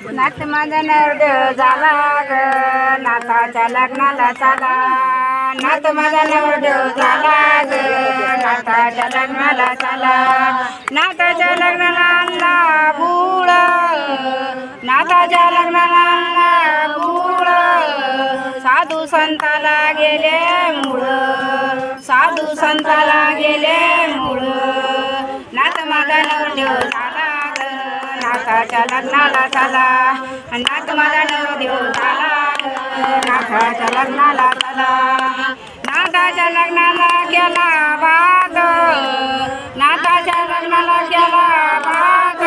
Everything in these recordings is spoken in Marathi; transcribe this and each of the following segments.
नाथ माझा नवरदेव झाला ग. नाथाच्या लग्नाला चाला. नाथ माझा नवरदेव झाला ग. नाथाच्या लग्नाला चाला. नाथाच्या लग्नाला आणला बुळ नाथाच्या लग्नाला आणला बुळ साधू संताला गेले मुळ. साधू संताला गेले मुळ. नाथ माझा नवरदेव झाला ग. नाथाच्या लग्नाला झाला नाथ माझा नवरदेव झाला ग नाथाच्या लग्नाला झाला नाथाच्या लग्नाला केला बाग नाथाच्या लग्नाला केला बाग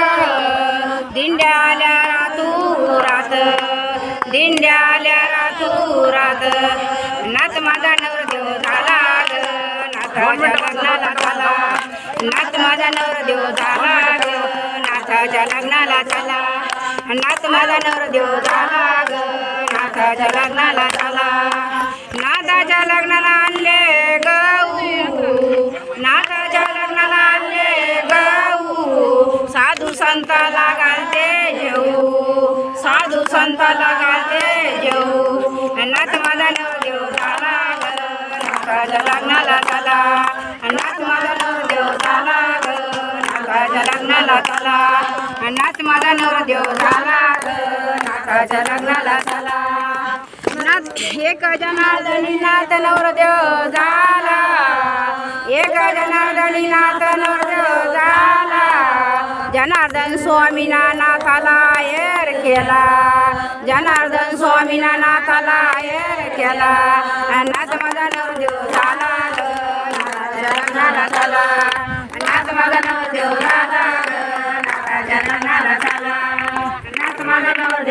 दिंड्या आल्या रातुरात. दिंड्या आल्या रातुरात. नाथ माझा नवरदेव झाला नाथाच्या लग्नाला झाला नाथ माझा नवरदेव झाला नाथाच्या लग्नाला चला. नाथ माझा नवरदेव झाला ग. नाथाच्या लग्नाला चला. नाथाच्या लग्नाला आणले गाऊ नाथाच्या लग्नाला आणले गाऊ साधू संताला घालते जेऊ. साधू संताला घालते जेऊ. नाथ माझा नवरदेव झाला ग. नाथाच्या लग्नाला चला. नाथ माझा नवरदेव झाला ग. नाथाच्या लग्नाला चला. नाथ माझा नवरदेव झाला नाथाच्या लग्नाला झाला नाथ एक जनार्दनी नाथ नवरदेव झाला. एक जनार्दनी नाथ नवरदेव झाला. जनार्दन स्वामीना नाथाला एर केला. जनार्दन स्वामीना नाथाला एर केला. नाथ माझा नवरदेव झाला नाथाच्या लग्नाला झाला नाथ माझा नवरदेव झाला ग नाथाच्या लग्नाला झाला नाथ माझा नवरदेव झाला ग नाथाच्या लग्नाला झाला जय हरी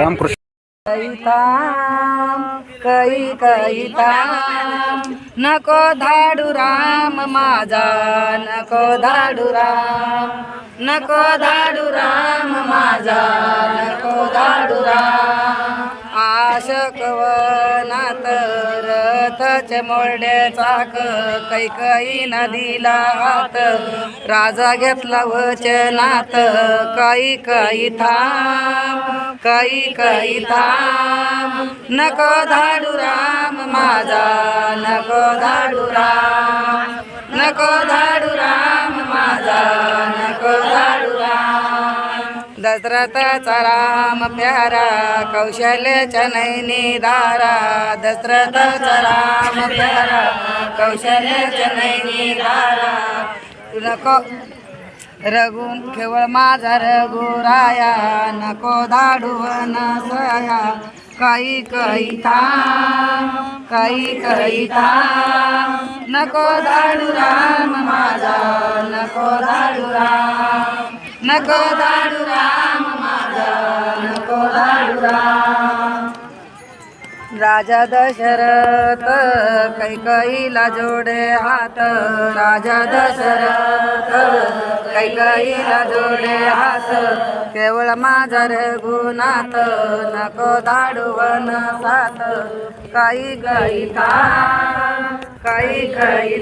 रामकृष्ण कैताम कै कैताम नको धाडू राम माझा नको धाडू राम. नको धाडू राम माझा नको धाडू राम. शकवनात रथच मोरड्याचा कैकई नदीला हात राजा घेतला वचनात काही काही थांब काही काही थांब. नको धाडू राम माझा नको धाडू राम. नको धाडू राम माझा नको धाडू राम. दशरथचा राम प्यारा कौशल्याच्या नैनी दारा दशरथचा राम प्यारा कौशल्याच्या नैनी दारा नको रघु केवळ माझा रघुराया नको धाडू सया। काही काही काही काही नको दाडू राम माझा नको दाडू राम। नको धाडू राम माझा नको धाडू राम. राजा दशरथ कैकईला जोडे हात. राजा दशरथ कैकईला जोडे हात. केवळ माझा रघुनाथ नको धाडू वन सात काही काही काही काही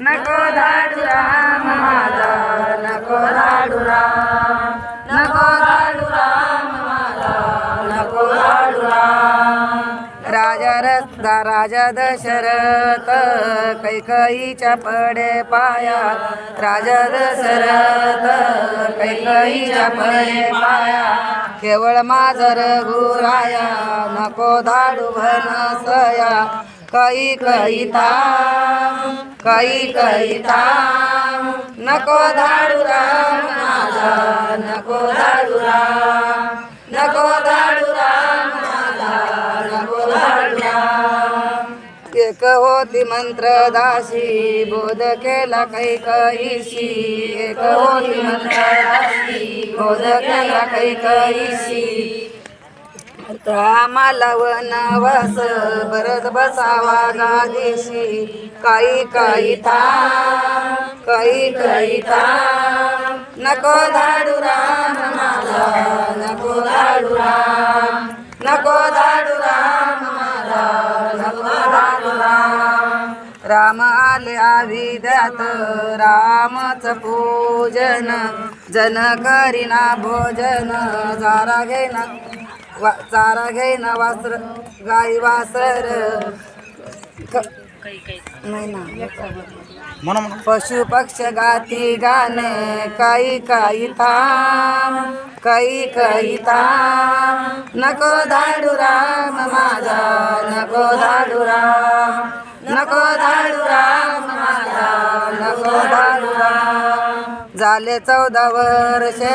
नको धाडू राम माझा. नको लाडू राम नको लाडू राम मला. नको लाडू राम राजा रस्ता राजा दशरथ कैकईच्या पडे पाया. राजा दशरथ कैकईच्या पडे पाया. केवळ माझर रघुराया नको धाडू सया काही कई थांब काही नको धाडू राम माझा नको धाडू राम। नको धाडू राम माझा नको धाडू राम। एक होती मंत्रदासी बोध केला कैकईशी एक होती मंत्रदासी बोध केला कैकईशी आम्हाला वनवास बरच बसावा गादेशी. काही काही थांब काही काही थांब. नको धाडू राम माझा नको धाडू राम. नको धाडू राम माझा नको धाडू राम. राम आले आविद्यात रामच पूजन. जन करीना भोजन जारा घेना. वा चारा घेना वासर गाई वासर. नाही ना. पशु पक्ष गाती गाणे काही काही थांब काही काही थांब नको धाडू राम माझा नको धाडू राम. नको धाडू राम माझा नको धाडू राम. झाले चौदा वर्षे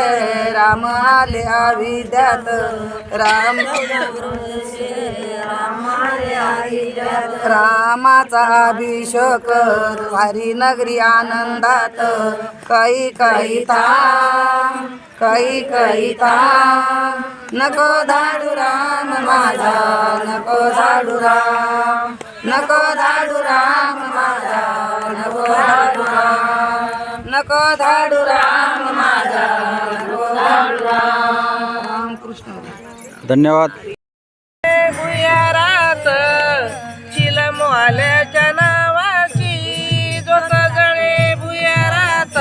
राम आले आविद्यात राम रामाचा अभिषेक हरी नगरी आनंदात. काही काही थांब काही काही थांब. नको धाडू राम माझा नको धाडू राम. नको धाडू राम माझा नको धाडू राम. नको धाडू राम माझा राम. कृष्ण. धन्यवाद. भुयारात चिलम आल्याच्या नावाची. जोत जळे भुयारात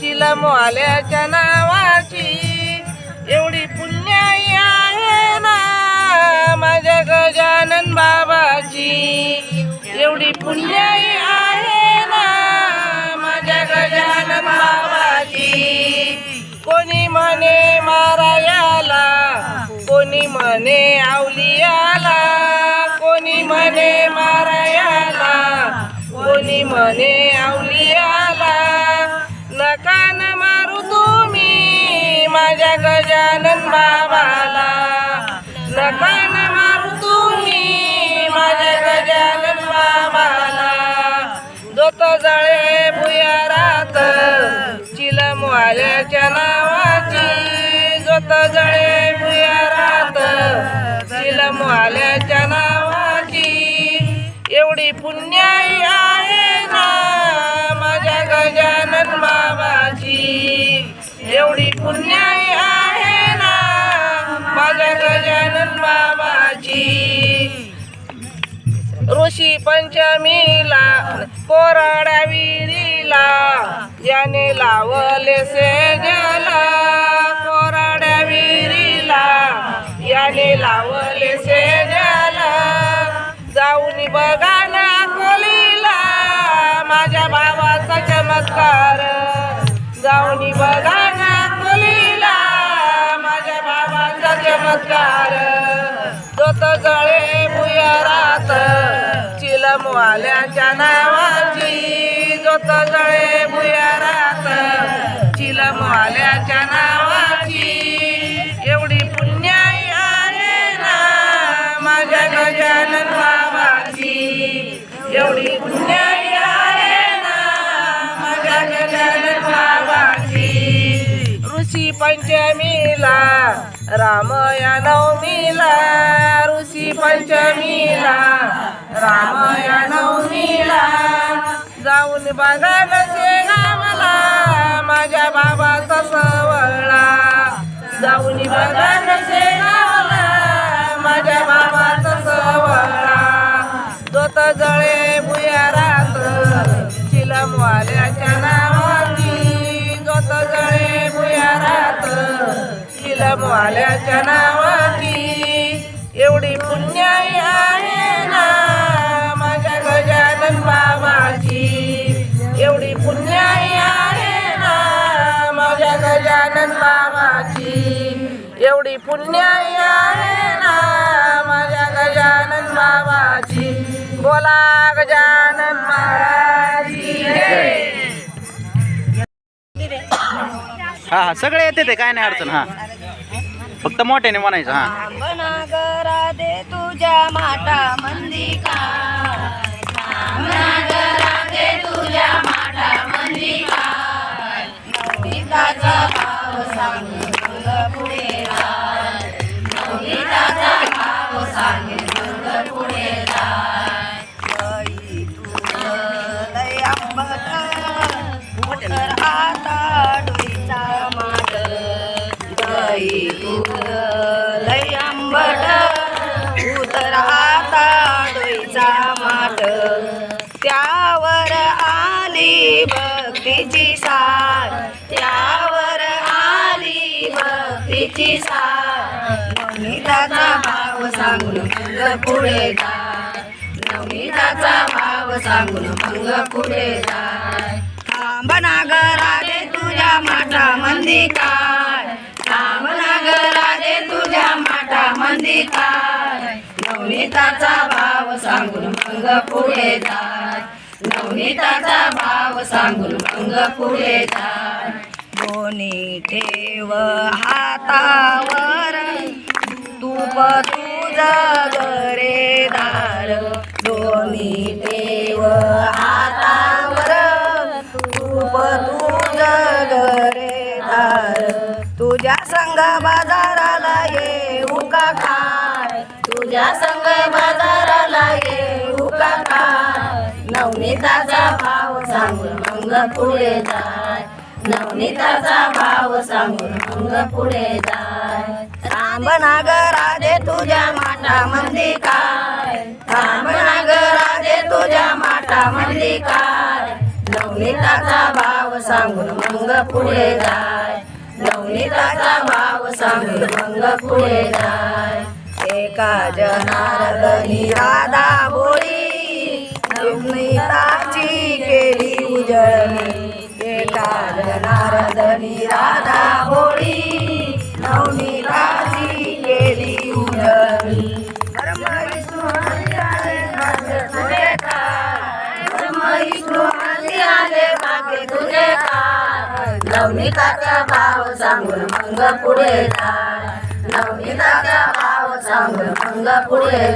चिलम आल्याच्या नावाची. एवढी पुण्याई आहे ना माझ्या गजानन बाबाची. एवढी पुण्याई आहे म्हणे कोणी म्हणे आवलियाला कोणी म्हणे मारायाला. कोणी म्हणे आवलियाला नका मारू तुम्ही माझ्या गजानन बाबाला. नका पुण्याई आहे ना माझ्या गजानन बाबाची. एवढी पुण्याई आहे ना माझ्या गजानन बाबाची. ऋषी पंचमीला कोरड्या विहिरीला याने लावले सेजला. कोरड्या विहिरीला याने लावले सेजला. जाऊन बघा ना माझ्या भावाचा चमत्कार. जाऊन बघा ना मुलीला माझ्या भावाचा चमत्कार. दोत जळे भुयारात चिलम वाल्याच्या नावाची जोत जळे. राम या नवमीला ऋषी पंचमीला. रामया नवमीला जाऊन बघा नसे माझ्या बाबाचा सवळा. जाऊन बघा नसे वाल्याच्या नावाची एवढी पुण्याई आहे ना. माझ्या गजानन बाबाची एवढी पुण्याई आहे ना. माझ्या गजानन बाबाची एवढी पुण्याई आहे ना. माझ्या गजानन बाबाची. बोला गजानन महाराज हां हा हा सगळे येते ते काय नाही अडचण हा. फक्त मोठ्याने म्हणायचं हा. दे तुझ्या माता मंदिका. त्यावर आली भक्तीची सार त्यावर आली भक्तीची सार नवनीताचा भाव सांगून मंग पुढे जा नवनीताचा भाव सांगून मंग पुढे जा थांब नागराजे तुझ्या माठा मंदी काय? थांब नागराजे तुझ्या माठा मंदी काय? नवनीताचा भाव सांगून मंग पुढे जाय नवनीताचा भाव सांगून मंग पुढे जाय दोन्ही ठेव हातावर तूप तुझ गरे दार. दोन्ही ठेव हातावर तूप तुझ गरे दार. तुझ्या संघ बाजाराला येऊ का काय तुझ्या बाजाराला येऊ का नवनीताचा भाव सांगून मंग पुढे जाय. नवनीताचा भाव सांगून मंग पुढे जाय. थांब तुझ्या माटा मंदी काय? थांब तुझ्या माटा मंदी काय? नवनीताचा भाव सांगून मंग पुढे जाय. नवनीताचा भाव सांगून मंग पुढे जाय. एका राधा भोळी नवनीताची केली उजळणी. एका जनार्दनी राधा बोळी नवनीताची केली उजळणी. धर्म विष्णू तुझे काय धर्म विष्णू आले तुझे नवनीताचा भाव सांगून मंग पुढे जा. नवनीताचा भाव सांगून मंग पुढे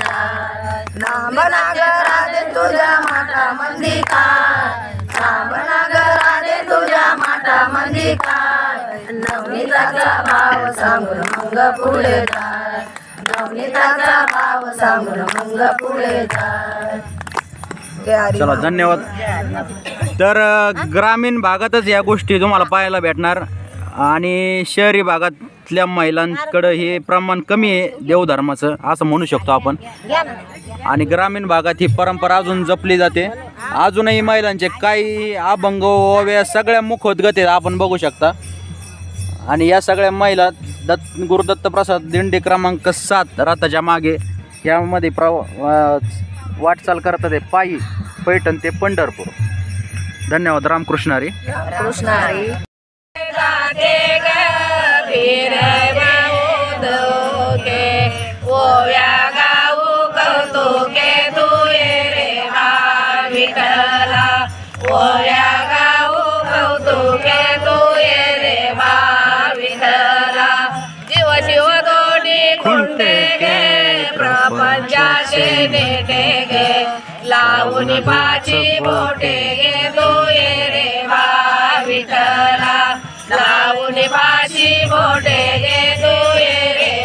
नाम नागराजे तुझ्या माता मंदी काय नाम नागराजे तुझ्या माता मंदी काय नवनीताचा भाव सांग मंग पुढे जाय नवनीताचा भाव सांगून मंग पुढे जाय चला धन्यवाद. तर ग्रामीण भागातच या गोष्टी तुम्हाला पाहायला भेटणार आणि शहरी भागात तिथल्या महिलांकडं हे प्रमाण कमी आहे देवधर्माचं असं म्हणू शकतो आपण. आणि ग्रामीण भागात ही परंपरा अजून जपली जाते. अजूनही महिलांचे काही अभंग ओव्या सगळ्या मुखोद्गत आहेत आपण बघू शकता. आणि या सगळ्या महिला दत्त गुरुदत्त प्रसाद दिंडी क्रमांक सात रथाच्या मागे यामध्ये प्रव वाटचाल करतात आहे पायी पैठण ते पंढरपूर. धन्यवाद रामकृष्णारी कृष्णारी प्रपंचाचे नेटे गे लावून पाची बोटे गे तू ये रे बा विठ्ठला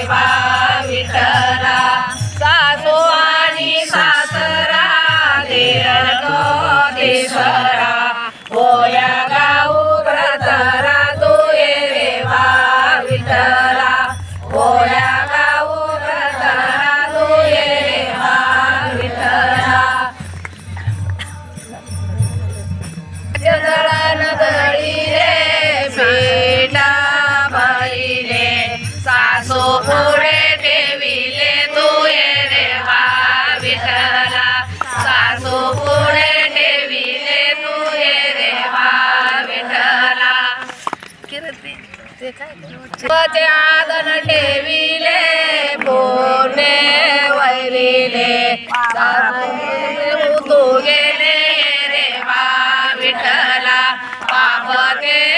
पाची सासू आणि सासरा देर कोटेश्वरा ते आदन ठेविले बोने वैरिले. तू गेले रे बा विठला पापते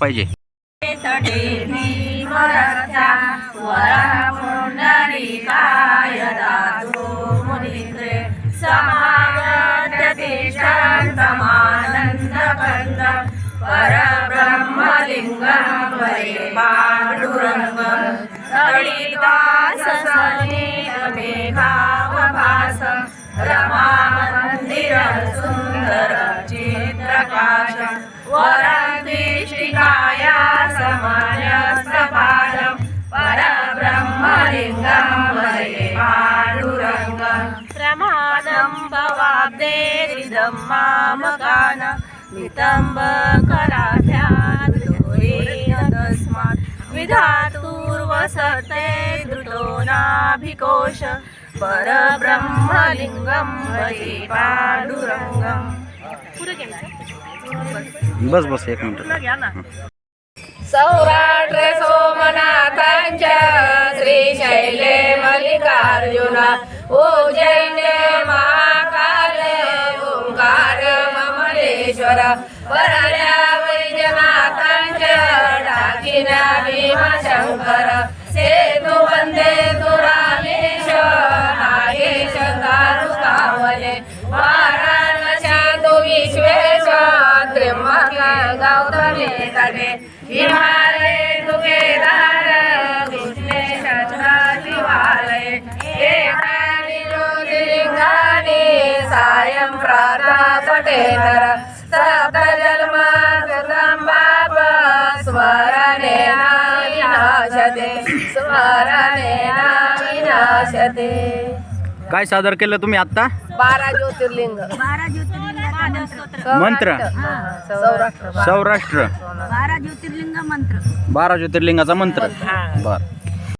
पाहिजे. रमा मंदिर सुंदर चित्रकाश वराधिष्ठिकाया समान्यस्तपालम् परब्रह्मलिङ्गं भजे पाण्डुरङ्गम् प्रमाणं भवाब्देरिदं मामकान नितम्बकराभ्याद्रोहेण तस्मात्। धृतो नाभिकोश परब्रह्मलिङ्गं भजे पाण्डुरङ्गम् बस बस एक मिनिट. सौराष्ट्र सोमनाथांच्या श्रीशैले मल्लिकार्जुन उज्जैने महाकाल ओंकार ममलेश्वर परल्या वैद्यनाथांच्या डाकिना भीमाशंकर सेतु तटे हिमालय तु केदार कृष्णेश शिवालय एकानि ज्योतिर्लिङ्गानि सायं प्रातः नर सप्त जन्म कृतं पाप स्मरणेन विनाशते स्मरणेन विनाशते काय सादर केलं तुम्ही आत्ता? बारा ज्योतिर्लिंग। मंत्र. सौराष्ट्र. सौराष्ट्र. बारा ज्योतिर्लिंग मंत्र. बारा ज्योतिर्लिंगाचा मंत्र. बर.